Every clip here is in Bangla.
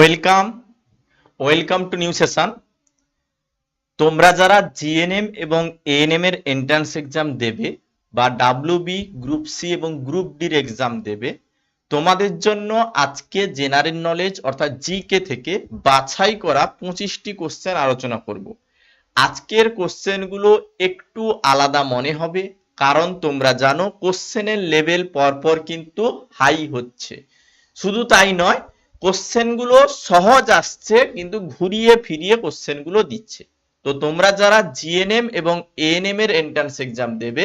Welcome welcome to new session তোমরা যারা জিএনএম এবং এএনএম এর এন্ট্রান্স এক্সাম দেবে বা ডাব্লিউবি গ্রুপ সি এবং গ্রুপ ডির এক্সাম দেবে, তোমাদের জন্য আজকে জেনারেল নলেজ অর্থাৎ জিকে থেকে বাছাই করা পঁচিশটি কোশ্চেন আলোচনা করব। আজকের কোশ্চেনগুলো একটু আলাদা মনে হবে, কারণ তোমরা জানো কোশ্চেনের লেভেল পরপর কিন্তু হাই হচ্ছে। শুধু তাই নয় কোশ্চেনগুলো সহজ আসছে, কিন্তু ঘুরিয়ে ফিরিয়ে কোশ্চেনগুলো দিচ্ছে। তো তোমরা যারা জিএনএম এবং এএনএম এর এন্ট্রান্স এক্সাম দেবে,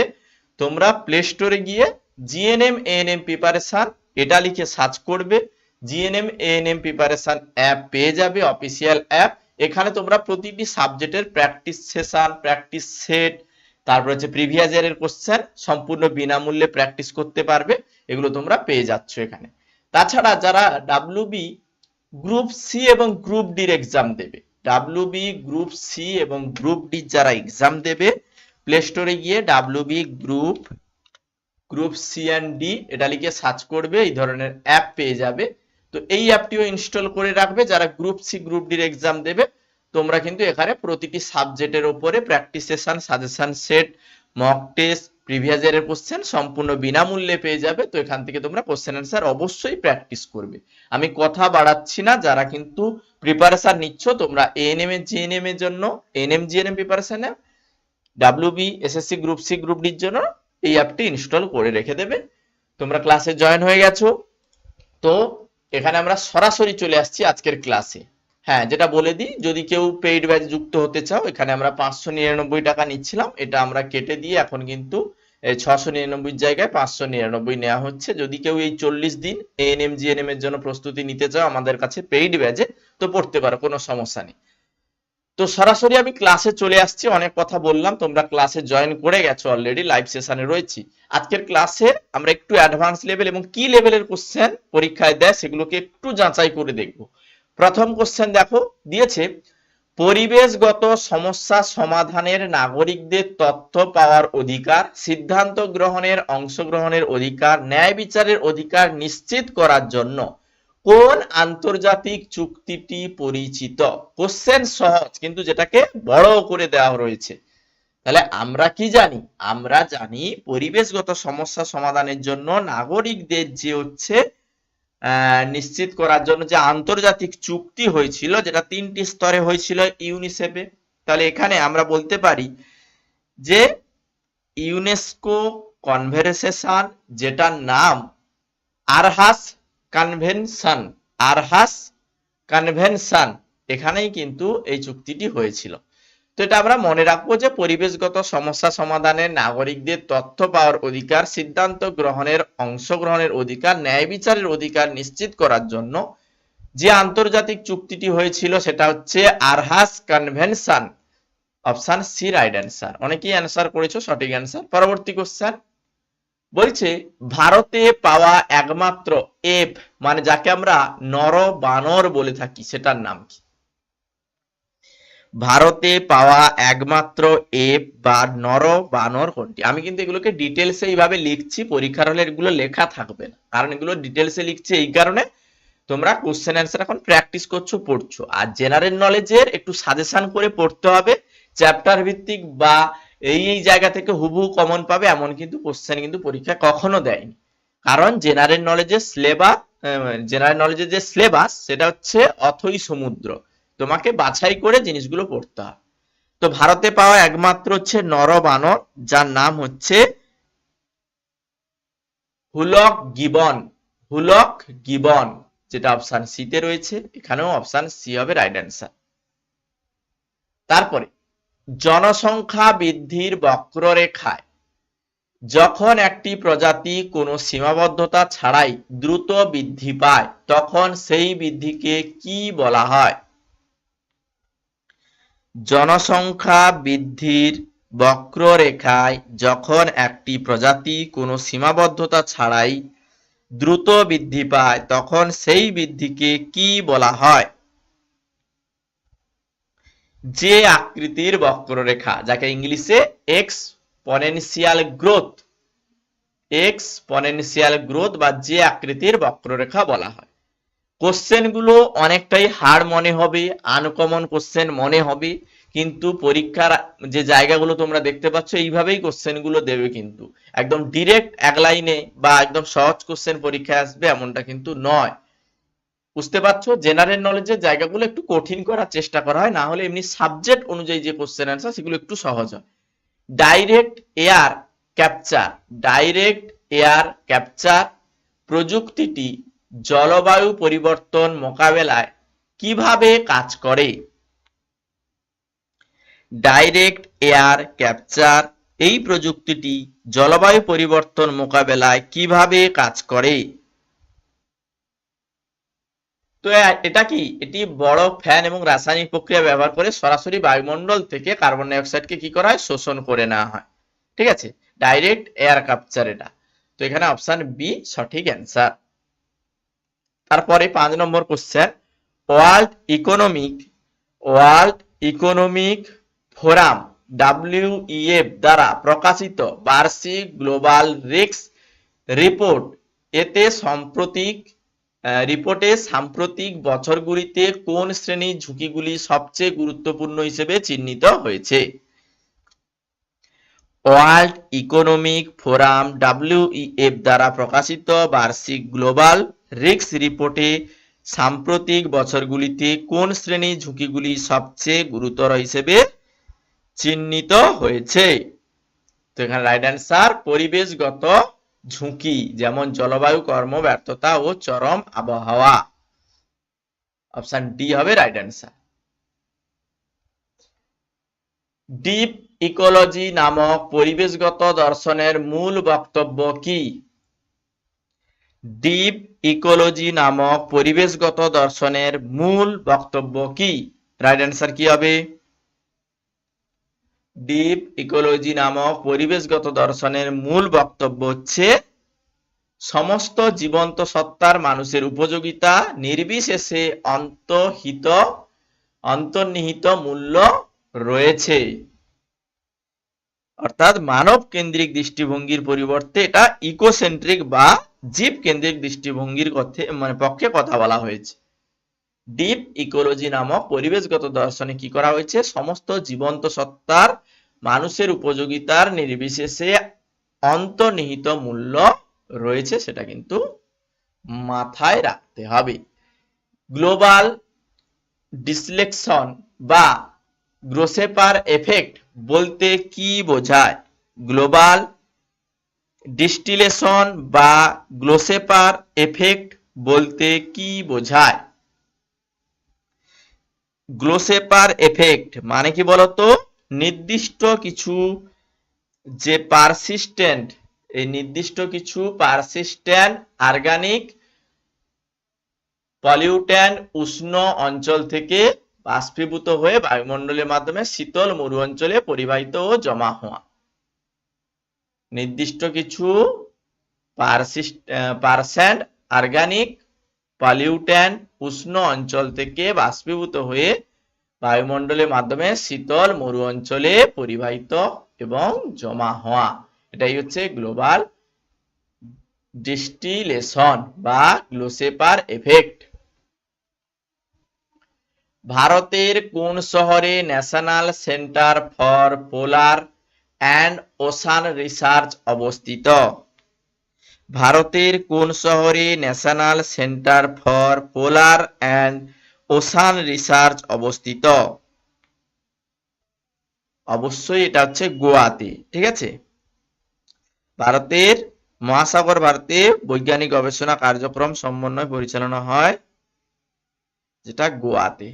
তোমরা প্লে স্টোরে গিয়ে জিএনএম এএনএম প্রিপারেশন এটা লিখে সার্চ করবে। জিএনএম এএনএম প্রিপারেশন অ্যাপ পেয়ে যাবে অফিসিয়াল অ্যাপ এখানে তোমরা প্রতিটি সাবজেক্টের প্র্যাকটিস সেশন প্র্যাকটিস সেট তারপর হচ্ছে প্রিভিয়াস ইয়ারের কোশ্চেন সম্পূর্ণ বিনামূল্যে প্র্যাকটিস করতে পারবে। এগুলো তোমরা পেয়ে যাচ্ছ এখানে। তাছাড়া যারা ডাব্লিউবি গ্রুপ সি এবং গ্রুপ ডির এক্সাম দেবে ডাব্লিউবি গ্রুপ সি এবং গ্রুপ ডি যারা এক্সাম দেবে প্লে স্টোরে গিয়ে WB group group C and D এটা লিখে সার্চ করবে, এই ধরনের অ্যাপ পেয়ে যাবে। তো এই অ্যাপটিও ইনস্টল করে রাখবে, যারা গ্রুপ সি গ্রুপ ডির এক্সাম দেবে, তোমরা কিন্তু এখানে প্রতিটি সাবজেক্টের উপরে practice session suggestion set mock test previous ইয়ারের কোশ্চেন সম্পূর্ণ বিনামূল্যে পেয়ে যাবে, তো এখান থেকে তোমরা কোশ্চেন অ্যান্সার অবশ্যই প্র্যাকটিস করবে। আমি কথা বাড়াচ্ছি না, যারা কিন্তু প্রিপারেশন নিচ্ছ, তোমরা এএনএম এর জিএনএম এর জন্য NM GNM প্রিপারেশনে WB SSC group C group ডির জন্য এই অ্যাপটি ইনস্টল করে রেখে দেবে। তোমরা ক্লাসে জয়েন হয়ে গেছো। তো এখানে আমরা সরাসরি চলে আসছি আজকের ক্লাসে হ্যাঁ যেটা বলে দিই, যদি কেউ পেইড ব্যাচ যুক্ত হতে চাও, এখানে আমরা পাঁচশো নিরানব্বই টাকা নিচ্ছিলাম। এটা আমরা কেটে দিয়ে এখন কিন্তু ছশো নিরানব্বই জায়গায় পাঁচশো নিরানব্বই নেওয়া হচ্ছে। যদি কেউ এই চল্লিশ দিন এএনএম জিএনএম এর জন্য প্রস্তুতি নিতে চাও, আমাদের কাছে পেইড ব্যাচে তো পড়তে পারো, কোনো সমস্যা নেই। তো সরাসরি আমি ক্লাসে চলে আসছি, অনেক কথা বললাম, তোমরা ক্লাসে জয়েন করে গেছো অলরেডি লাইভ সেশনে রয়েছি। আজকের ক্লাসে আমরা একটু অ্যাডভান্স লেভেল এবং কি লেভেলের কোশ্চেন পরীক্ষায় দেয়, সেগুলোকে একটু যাচাই করে দেখব। প্রথম কোশ্চেন দেখো, দিয়েছে, পরিবেশগত সমস্যা সমাধানের নাগরিকদের তথ্য পাওয়ার অধিকার, সিদ্ধান্ত গ্রহণের অংশগ্রহণের অধিকার, ন্যায় বিচারের অধিকার নিশ্চিত করার জন্য কোন আন্তর্জাতিক চুক্তিটি পরিচিত? কোশ্চেন সহজ, কিন্তু যেটাকে বড় করে দেওয়া রয়েছে। তাহলে আমরা কি জানি? আমরা জানি পরিবেশগত সমস্যা সমাধানের জন্য নাগরিকদের যে হচ্ছে নিশ্চিত করার জন্য যে আন্তর্জাতিক চুক্তি হয়েছিল, যেটা তিনটি স্তরে হয়েছিল ইউনিসেফে তাহলে এখানে আমরা বলতে পারি যে ইউনেস্কো কনভারসেশন যেটার নাম আরহাস কনভেনশন আরহাস কনভেনশন এখানেই কিন্তু এই চুক্তিটি হয়েছিল। তো এটা আমরা মনে রাখব যে পরিবেশগত সমস্যা সমাধানে নাগরিকদের তথ্য পাওয়ার অধিকার, সিদ্ধান্ত গ্রহণের, অংশগ্রহণের অধিকার, ন্যায় বিচারের অধিকার নিশ্চিত করার জন্য যে আন্তর্জাতিক চুক্তিটি হয়েছিল সেটা হচ্ছে Aarhus convention option C right answer. অনেকেই অ্যান্সার করেছ, সঠিক অ্যান্সার। পরবর্তী কোশ্চেন। বলছে, ভারতে পাওয়া একমাত্র এপ মানে যাকে আমরা নর বানর বলে থাকি, সেটার নাম কি? ভারতে পাওয়া একমাত্র এপ বা নর বানর কোনটি? আমি কিন্তু এগুলোকে ডিটেলসে এইভাবে লিখছি, পরীক্ষার হলে এগুলো লেখা থাকবে না। কারণ এগুলো ডিটেলসে লিখছি এই কারণে তোমরা কোশ্চেন অ্যান্সার এখন প্র্যাকটিস করছ, পড়ছো। আর জেনারেল নলেজের একটু সাজেশন করে পড়তে হবে চ্যাপ্টার ভিত্তিক বা এই এই জায়গা থেকে হুবহু কমন পাবে, এমন কিন্তু কোশ্চেন কিন্তু পরীক্ষা কখনো দেয়নি। কারণ জেনারেল নলেজের সিলেবাস জেনারেল নলেজের যে সিলেবাস সেটা হচ্ছে অথই সমুদ্র। তোমাকে বাছাই করে জিনিসগুলো পড়তে হবে তো ভারতে পাওয়া একমাত্র হচ্ছে নরবানর, যার নাম হচ্ছে হুলক গিবন। হুলক গিবন, যেটা অপশন সি তে রয়েছে। এখানেও অপশন সি হবে রাইট অ্যান্সার তারপরে, জনসংখ্যা বৃদ্ধির বক্ররেখায়, যখন একটি প্রজাতি কোনো সীমাবদ্ধতা ছাড়াই দ্রুত বৃদ্ধি পায়, তখন সেই বৃদ্ধিকে কি বলা হয়? জনসংখ্যা বৃদ্ধির বক্ররেখায় যখন একটি প্রজাতি কোনো সীমাবদ্ধতা ছাড়াই দ্রুত বৃদ্ধি পায়, তখন সেই বৃদ্ধিকে কি বলা হয়? যে আকৃতির বক্ররেখা, যাকে ইংলিশে exponential growth exponential growth বা যে আকৃতির বক্ররেখা বলা হয়। কোশ্চেনগুলো অনেকটাই হার্ড মনে হবে আনকমন কোশ্চেন মনে হবে, কিন্তু পরীক্ষার যে জায়গাগুলো তোমরা দেখতে পাচ্ছ, এইভাবেই কোশ্চেনগুলো দেবে কিন্তু। একদম ডিরেক্ট এক লাইনে বা একদম সহজ কোশ্চেন পরীক্ষায় আসবে এমনটা কিন্তু নয়। বুঝতে পারছ? জেনারেল নলেজের জায়গাগুলো একটু কঠিন করার চেষ্টা করা হয়, না হলে এমনি সাবজেক্ট অনুযায়ী যে কোশ্চেন অ্যান্সার সেগুলো একটু সহজ হয়। Direct air capture direct air capture প্রযুক্তিটি জলবায়ু পরিবর্তন মোকাবেলায় কীভাবে কাজ করে? ডাইরেক্ট এয়ার ক্যাপচার, এই প্রযুক্তিটি জলবায়ু পরিবর্তন মোকাবেলায় কীভাবে কাজ করে? তো এটা কি? এটি বড় ফ্যান এবং রাসায়নিক প্রক্রিয়া ব্যবহার করে সরাসরি বায়ুমণ্ডল থেকে কার্বন ডাই অক্সাইডকে কি করা হয়? শোষণ করে নেওয়া হয়। ঠিক আছে? ডাইরেক্ট এয়ার ক্যাপচার এটা। তো এখানে অপশন বি, সঠিক অ্যান্সার। তারপরে পাঁচ number question world economic world economic forum WEF দ্বারা প্রকাশিত বার্ষিক গ্লোবাল রিস্ক রিপোর্ট এতে সাম্প্রতিক রিপোর্টে সাম্প্রতিক বছরগুলিতে কোন শ্রেণির ঝুঁকিগুলি সবচেয়ে গুরুত্বপূর্ণ হিসেবে চিহ্নিত হয়েছে? ওয়ার্ল্ড ইকোনমিক ফোরাম ডাব্লিউইএফ দ্বারা প্রকাশিত বার্ষিক গ্লোবাল রিস্ক রিপোর্টে সাম্প্রতিক বছরগুলিতে কোন শ্রেণির ঝুঁকিগুলি সবচেয়ে গুরুতর হিসেবে চিহ্নিত হয়েছে? তো এখানে রাইট অ্যান্সার পরিবেশগত ঝুঁকি, যেমন জলবায়ু কর্ম ব্যর্থতা ও চরম আবহাওয়া। অপশন ডি হবে রাইট অ্যান্সার ডিপ ইকোলজি নামক পরিবেশগত দর্শনের মূল বক্তব্য কি? ডিপ ইকোলজি নামক পরিবেশগত দর্শনের মূল বক্তব্য কি? রাইট অ্যান্সার কি হবে? ডিপ ইকোলজি নামক পরিবেশগত দর্শনের মূল বক্তব্য হচ্ছে, সমস্ত জীবন্ত সত্তার মানুষের উপযোগিতা, নির্বিশেষে অন্তহিত, অন্তর্নিহিত মূল্য রয়েছে। অর্থাৎ মানব কেন্দ্রিক দৃষ্টিভঙ্গির পরিবর্তে এটা ইকোসেন্ট্রিক বা জীব কেন্দ্রিক দৃষ্টিভঙ্গির কথে মানে পক্ষে কথা বলা হয়েছে। ডিপ ইকোলজি নামক পরিবেশগত দর্শনে কি করা হয়েছে? সমস্ত জীবন্ত সত্তার মানুষের উপযোগিতার নির্বিশেষে অন্তর্নিহিত মূল্য রয়েছে, সেটা কিন্তু মাথায় রাখতে হবে। গ্লোবাল ডিসলেকশন বা গ্রোসেপার এফেক্ট বলতে কি বোঝায়? গ্লোবাল ডিস্টিলেশন বা গ্লোসেপার এফেক্ট বলতে কি বোঝায়? গ্লোসেপার এফেক্ট মানে কি বলতো? নির্দিষ্ট কিছু যে পারসিস্টেন্ট এই নির্দিষ্ট কিছু পারসিস্টেন্ট অর্গানিক পলিউট্যান্ট উষ্ণ অঞ্চল থেকে বাষ্পীভূত হয়ে বায়ুমণ্ডলের মাধ্যমে শীতল মরু অঞ্চলে পরিবাহিত ও জমা হওয়া। নির্দিষ্ট কিছু পার্সেন্ট অর্গানিক পলিউট্যান্ট উষ্ণ অঞ্চল থেকে বাষ্পীভূত হয়ে বায়ুমণ্ডলের মাধ্যমে শীতল মরু অঞ্চলে পরিবাহিত এবং জমা হওয়া। এটাই হচ্ছে গ্লোবাল ডিস্টিলেশন বা গ্লোসেপার এফেক্ট। ভারতের কোন শহরে national centre for polar and ocean research অবস্থিত। ভারতের কোন শহরে national centre for polar and ocean research অবস্থিত? অবশ্যই এটা হচ্ছে গোয়াতে, ঠিক আছে? ভারতের মহাসাগর ভারতে বৈজ্ঞানিক গবেষণা কার্যক্রম সমন্বয় পরিচালনা হয়, যেটা গোয়াতে।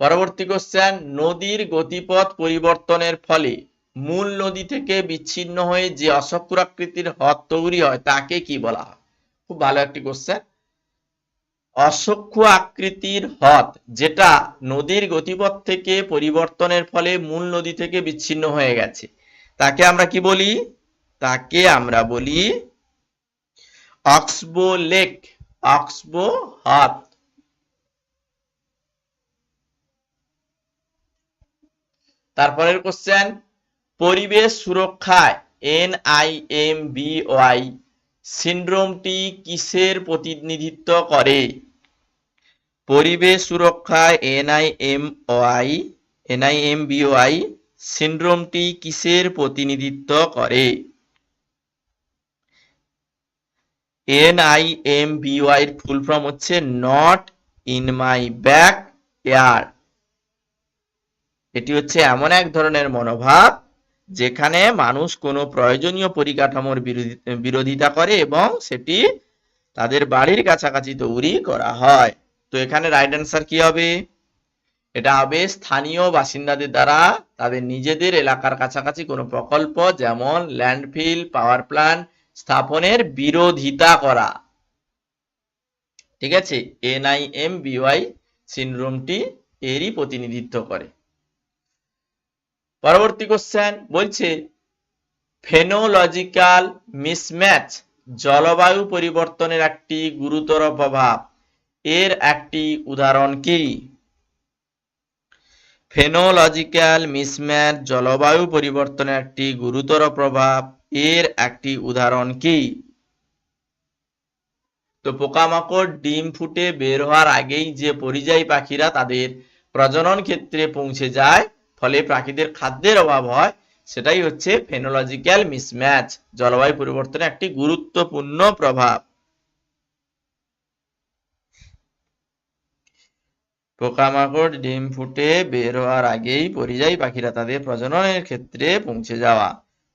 পরবর্তী কোশ্চেন নদীর গতিপথ পরিবর্তনের ফলে মূল নদী থেকে বিচ্ছিন্ন হয়ে যে অসক্রাকৃতির হ্রদ তৈরি হয়, তাকে কি বলা হয়? খুব ভালো একটি কোশ্চেন অসক্ষ আকৃতির হ্রদ, যেটা নদীর গতিপথ থেকে পরিবর্তনের ফলে মূল নদী থেকে বিচ্ছিন্ন হয়ে গেছে। তাকে আমরা কি বলি? তাকে আমরা বলি অক্সবো লেক, অক্সবো হ্রদ। তারপরের কোশ্চেন পরিবেশ সুরক্ষায় এনআইএমবিওয়াই, সিন্ড্রোমটি কিসের প্রতিনিধিত্ব করে? পরিবেশ সুরক্ষায় এনআইএমওআই এনআইএমবিওআই সিন্ড্রোমটি কিসের প্রতিনিধিত্ব করে? এনআইএমবিওআই এর ফুল ফর্ম হচ্ছে not in my back air এটি হচ্ছে এমন এক ধরনের মনোভাব যেখানে মানুষ কোনো প্রয়োজনীয় পরিকাঠামোর বিরোধী- বিরোধিতা করে এবং সেটি তাদের বাড়ির কাছাকাছি তৈরি করা হয়। তো এখানে রাইট অ্যান্সার কি হবে? এটা হবে স্থানীয় বাসিন্দাদের দ্বারা তাদের নিজেদের এলাকার কাছাকাছি কোনো প্রকল্প যেমন ল্যান্ডফিল পাওয়ার প্ল্যান্ট স্থাপনের বিরোধিতা করা। ঠিক আছে? এনআইএম বিওয়াই সিনড্রোমটি এরই প্রতিনিধিত্ব করে। পরবর্তী কোশ্চেন বলছে ফেনোলজিক্যাল মিসম্যাচ জলবায়ু পরিবর্তনের একটি গুরুতর প্রভাব। এর একটি উদাহরণ কি? ফেনোলজিক্যাল মিসম্যাচ জলবায়ু পরিবর্তনের একটি গুরুতর প্রভাব। এর একটি উদাহরণ কি? তো পোকামাকড় ডিম ফুটে বের হওয়ার আগেই যে পরিযায়ী পাখিরা তাদের প্রজনন ক্ষেত্রে পৌঁছে যায় ফলে প্রাকৃতিক খাদ্যের অভাব হয়, সেটাই হচ্ছে ফেনোলজিক্যাল মিসম্যাচ জলবায়ু পরিবর্তনের একটি গুরুত্বপূর্ণ প্রভাব। পোকামাকড়, ডিম ফুটে বের হওয়ার আগেই পরিযায়ী পাখিরা তাদের প্রজননের ক্ষেত্রে পৌঁছে যাওয়া,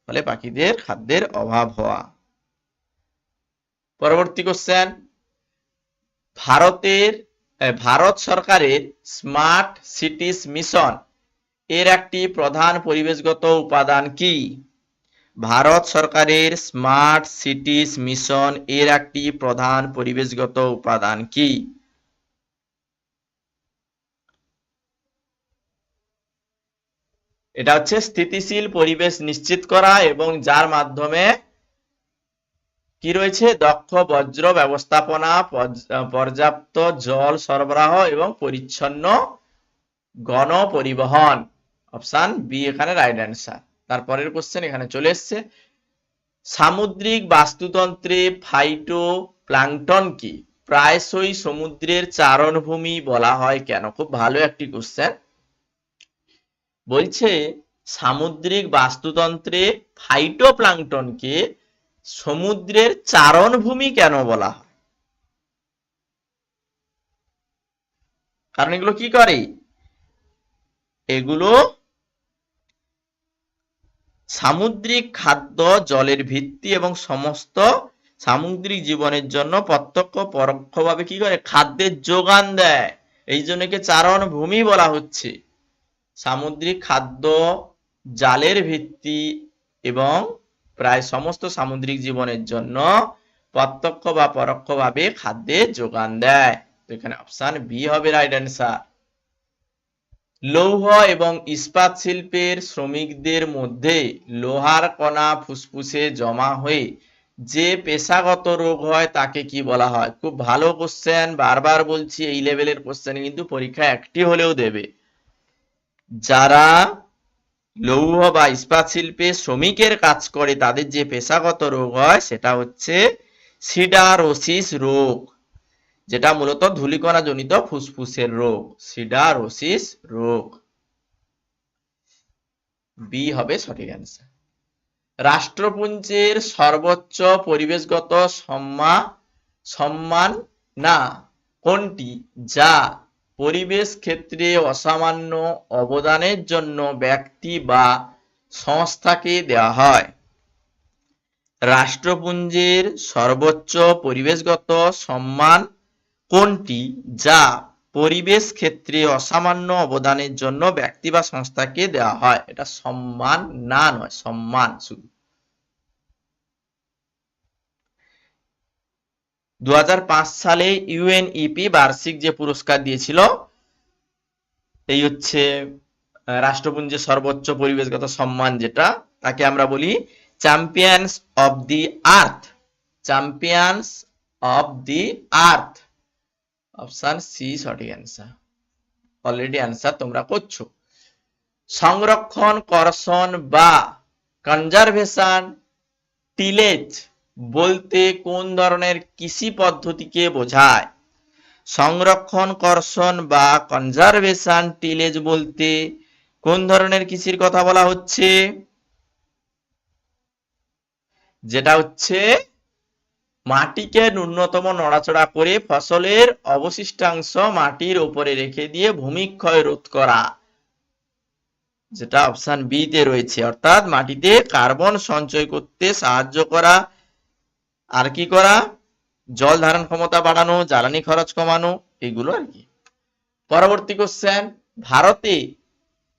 ফলে পাখিদের খাদ্যের অভাব হওয়া। পরবর্তী কোশ্চেন ভারতের ভারত সরকারের স্মার্ট সিটিস মিশন এর একটি প্রধান পরিবেশগত উপাদান কি? ভারত সরকারের স্মার্ট সিটিস মিশন এর একটি প্রধান পরিবেশগত উপাদান কি? এটা হচ্ছে স্থিতিশীল পরিবেশ নিশ্চিত করা এবং যার মাধ্যমে কি রয়েছে? দক্ষ বজ্র ব্যবস্থাপনা পর্যাপ্ত জল সরবরাহ এবং পরিচ্ছন্ন গণ পরিবহন অপশন বি এখানে রাইট অ্যান্সার তারপরের কোশ্চেন এখানে চলে এসছে। সামুদ্রিক বাস্তুতন্ত্রে ফাইটো প্লাঙ্কটন কি? প্রায়শই সমুদ্রের চারণভূমি বলা হয় কেন? খুব ভালো একটি কোশ্চেন বলছে, সামুদ্রিক বাস্তুতন্ত্রে ফাইটোপ্লাঙ্কটনকে সমুদ্রের চারণভূমি কেন বলা হয়? কারণ এগুলো কি করে? এগুলো সামুদ্রিক খাদ্য, জলের ভিত্তি এবং সমস্ত সামুদ্রিক জীবনের জন্য প্রত্যক্ষ, পরোক্ষভাবে কি করে? খাদ্যের যোগান দেয়। এই জন্য চারণ ভূমি বলা হচ্ছে। সামুদ্রিক খাদ্য, জালের ভিত্তি এবং প্রায় সমস্ত সামুদ্রিক জীবনের জন্য প্রত্যক্ষ বা পরোক্ষভাবে খাদ্যের যোগান দেয়। তো এখানে অপশন বি হবে রাইট অ্যান্সার লৌহ এবং ইস্পাত শিল্পের শ্রমিকদের মধ্যে লোহার কণা ফুসফুসে জমা হয়ে যে পেশাগত রোগ হয় তাকে কি বলা হয়? খুব ভালো কোশ্চেন বারবার বলছি এই লেভেলের কোশ্চেন কিন্তু পরীক্ষা একটি হলেও দেবে। যারা লৌহ বা ইস্পাত শিল্পে শ্রমিকের কাজ করে, তাদের যে পেশাগত রোগ হয় সেটা হচ্ছে সিডারোসিস রোগ। যেটা মূলত ধূলিকণা জনিত ফুসফুসের রোগ, সিডারোসিস রোগ। বি হবে সঠিক অ্যান্সার রাষ্ট্রপুঞ্জের সর্বোচ্চ পরিবেশগত সম্মা সম্মান না কোনটি? যা পরিবেশ ক্ষেত্রে অসামান্য অবদানের জন্য ব্যক্তি বা সংস্থাকে দেওয়া হয়। রাষ্ট্রপুঞ্জের সর্বোচ্চ পরিবেশগত সম্মান কোনটি যা পরিবেশ ক্ষেত্রে অসামান্য অবদানের জন্য ব্যক্তি বা সংস্থাকে দেওয়া হয়? এটা সম্মান না নয়, সম্মান শুধু। দু হাজার পাঁচ সালে ইউএনইপি বার্ষিক যে পুরস্কার দিয়েছিল, এই হচ্ছে রাষ্ট্রপুঞ্জের সর্বোচ্চ পরিবেশগত সম্মান যেটা, তাকে আমরা বলি champions of the earth champions of the earth option C সঠিক অ্যান্সার অলরেডি অ্যান্সার তোমরা করছ। সংরক্ষণ, কর্ষণ বা কনজারভেশন টিলেজ বলতে কোন ধরনের কৃষি পদ্ধতিকে বোঝায়? সংরক্ষণ, কর্ষণ বা কনজারভেশন টিলেজ বলতে কোন ধরনের কৃষির কথা বলা হচ্ছে? যেটা হচ্ছে মাটিকে ন্যূনতম নড়াচড়া করে ফসলের অবশিষ্টাংশ মাটির উপরে রেখে দিয়ে ভূমিক্ষয় রোধ করা। যেটা অপশন বি তে রয়েছে। অর্থাৎ মাটিতে কার্বন সঞ্চয় করতে সাহায্য করা। আর কি করা? জল ধারণ ক্ষমতা বাড়ানো, জ্বালানি খরচ কমানো, এগুলো আর কি। পরবর্তী কোশ্চেন ভারতে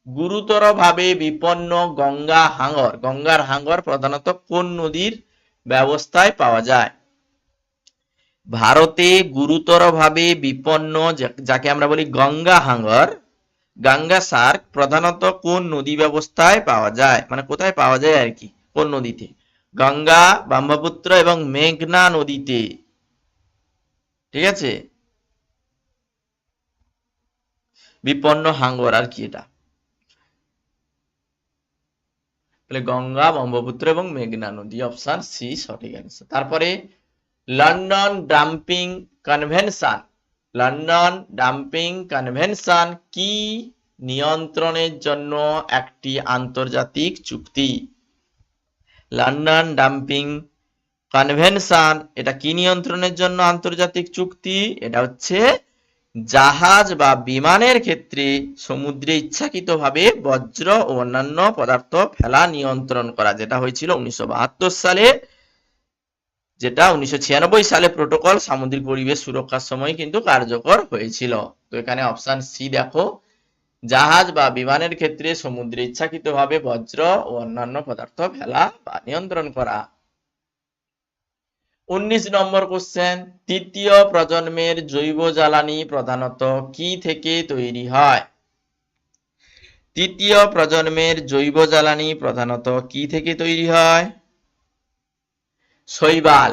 গুরুতরভাবে বিপন্ন গঙ্গা হাঙ্গর। গঙ্গার হাঙ্গর প্রধানত কোন নদীর ব্যবস্থায় পাওয়া যায়? ভারতে গুরুতরভাবে বিপন্ন যাকে আমরা বলি গঙ্গা হাঙ্গর, গঙ্গা সার্ক প্রধানত কোন নদী ব্যবস্থায় পাওয়া যায়? মানে কোথায় পাওয়া যায় আর কি? কোন নদীতে? গঙ্গা, ব্রহ্মপুত্র এবং মেঘনা নদীতে। ঠিক আছে? বিপন্ন হাঙ্গর আর কি এটা? গঙ্গা, ব্রহ্মপুত্র এবং মেঘনা নদী, অপশন সি, সঠিক তারপরে London dumping convention London dumping convention কি নিয়ন্ত্রণের জন্য একটি আন্তর্জাতিক চুক্তি? লন্ডন ডাম্পিং কনভেনশন এটা কি নিয়ন্ত্রণের জন্য আন্তর্জাতিক চুক্তি? এটা হচ্ছে জাহাজ বা বিমানের ক্ষেত্রে সমুদ্রে ইচ্ছাকৃতভাবে বজ্র ও অন্যান্য পদার্থ ফেলা নিয়ন্ত্রণ করা, যেটা হয়েছিল উনিশশো বাহাত্তর সালে। যেটা উনিশশো ছিয়ানব্বই সালে প্রোটোকল সামুদ্রিক পরিবেশ সুরক্ষার সময় কিন্তু কার্যকর হয়েছিল। তো এখানে অপশন সি দেখো। জাহাজ বা বিমানের ক্ষেত্রে সমুদ্রে ইচ্ছাকৃতভাবে বজ্র ও অন্যান্য পদার্থ ফেলা বা নিয়ন্ত্রণ করা। উনিশ নম্বর কোশ্চেন তৃতীয় প্রজন্মের জৈব জ্বালানি প্রধানত কি থেকে তৈরি হয়? তৃতীয় প্রজন্মের জৈব জ্বালানি প্রধানত কি থেকে তৈরি হয়? শৈবাল।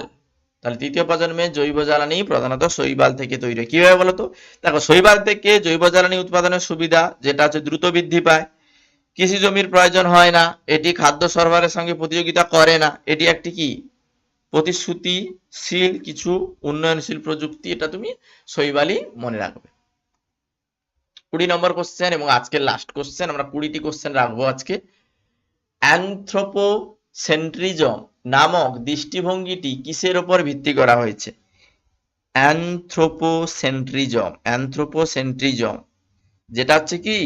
তাহলে তৃতীয় প্রজন্মে জৈব জ্বালানি প্রধানত শৈবাল থেকে তৈরি কীভাবে বলতো? দেখো, শৈবাল থেকে জৈব জ্বালানি উৎপাদনের সুবিধা যেটা হচ্ছে দ্রুত বৃদ্ধি পায়। কৃষি জমির প্রয়োজন হয় না, এটি খাদ্য সরবরাহের সঙ্গে প্রতিযোগিতা করে না। এটি একটি কি? প্রতিশ্রুতিশীল কিছু উন্নয়নশীল প্রযুক্তি, এটা তুমি শৈবালই মনে রাখবে। কুড়ি নম্বর কোশ্চেন এবং আজকের লাস্ট কোশ্চেন আমরা কুড়িটি কোশ্চেন রাখব আজকে। অ্যানথ্রোপোসেন্ট্রিজম নামক দৃষ্টিভঙ্গিটি কিসের উপর ভিত্তি করা হয়েছে? অ্যানথ্রোপোসেন্ট্রিজম অ্যানথ্রোপোসেন্ট্রিজম, যেটা হচ্ছে কি?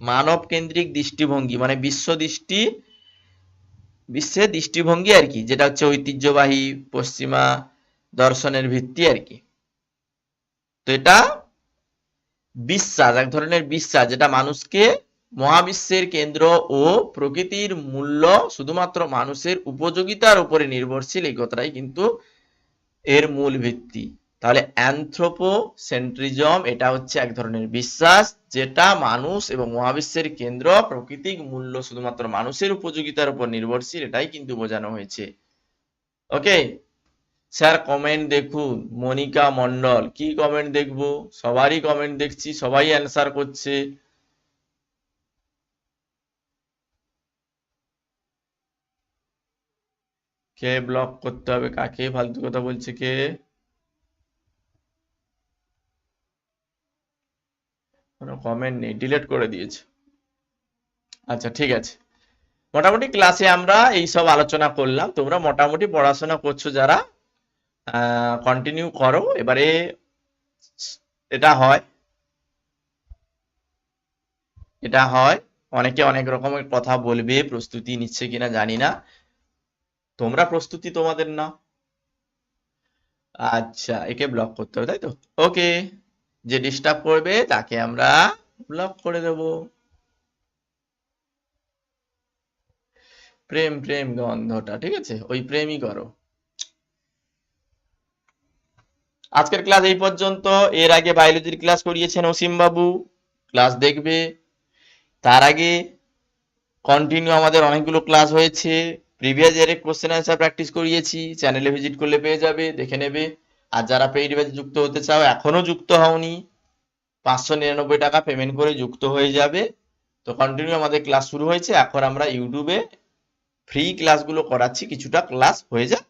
মানব কেন্দ্রিক দৃষ্টিভঙ্গি মানে বিশ্ব দৃষ্টি, বিশ্বের দৃষ্টিভঙ্গি আর কি, যেটা হচ্ছে ঐতিহ্যবাহী পশ্চিমা দর্শনের ভিত্তি আর কি। তো এটা বিশ্বাস, এক ধরনের বিশ্বাস, যেটা মানুষকে মহাবিশ্বের কেন্দ্র ও প্রকৃতির মূল্য শুধুমাত্র মানুষের উপযোগিতার উপরে নির্ভরশীল, এই কথাটাই কিন্তু এর মূল ভিত্তি। তাহলে অ্যানথ্রোপোসেন্ট্রিজম এটা হচ্ছে এক ধরনের বিশ্বাস, যেটা মানুষ এবং মহাবিশ্বের কেন্দ্র, প্রকৃতিক মূল্য শুধুমাত্র মানুষের উপযোগিতার উপর নির্ভরশীল, এটাই কিন্তু বোঝানো হয়েছে। ওকে স্যার কমেন্ট দেখুন। মনিকা মন্ডল কি কমেন্ট দেখব? সবারই কমেন্ট দেখছি, সবাই অ্যান্সার করছে। কে ব্লক করতে হবে? কাকে? ফালতু কথা বলছে কে? কোনো কমেন্ট নেই। ডিলিট করে দিয়েছে। আচ্ছা ঠিক আছে। মোটামুটি ক্লাসে আমরা এই সব আলোচনা করলাম। তোমরা মোটামুটি পড়াশোনা করছ যারা। কন্টিনিউ করো। এবারে এটা হয়। এটা হয়। অনেকে অনেক রকমের কথা বলবে। প্রস্তুতি নিচ্ছে কিনা জানি না। তোমরা প্রস্তুতি তোমাদের না আচ্ছা একে ব্লক করতে হবে তাই তো ওকে যে ডিস্টার্ব করবে, তাকে আমরা ব্লক করে দেব। প্রেম প্রেম গন্ধটা, ঠিক আছে? ওই প্রেমই করো। আজকের ক্লাস এই পর্যন্ত। এর আগে বায়োলজির ক্লাস করিয়েছেন অসীম বাবু। ক্লাস দেখবে। তার আগে কন্টিনিউ আমাদের অনেকগুলো ক্লাস হয়েছে। প্রিভিয়াস ইয়ারের কোশ্চেন অ্যান্সার প্র্যাকটিস করিয়েছি চ্যানেলে ভিজিট করলে পেয়ে যাবে, দেখে নেবে। আর যারা পেইড ব্যাচে যুক্ত হতে চাও এখনও যুক্ত হওনি। পাঁচশো নিরানব্বই টাকা পেমেন্ট করে যুক্ত হয়ে যাবে। তো কন্টিনিউ আমাদের ক্লাস শুরু হয়েছে। এখন আমরা ইউটিউবে ফ্রি ক্লাসগুলো করাচ্ছি। কিছুটা ক্লাস হয়ে যাক।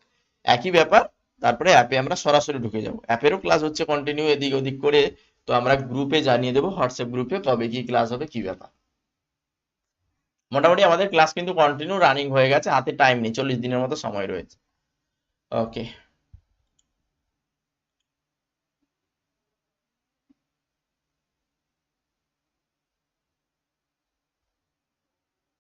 একই ব্যাপার। তারপরে অ্যাপে আমরা সরাসরি ঢুকে যাব। অ্যাপেরও ক্লাস হচ্ছে কন্টিনিউ এদিক ওদিক করে। তো আমরা গ্রুপে জানিয়ে দেবো হোয়াটসঅ্যাপ গ্রুপে কবে কি ক্লাস হবে, কি ব্যাপার। মোটামুটি আমাদের ক্লাস কিন্তু কন্টিনিউ রানিং হয়ে গেছে, হাতে টাইম নেই, চল্লিশ দিনের মতো সময় রয়েছে। ওকে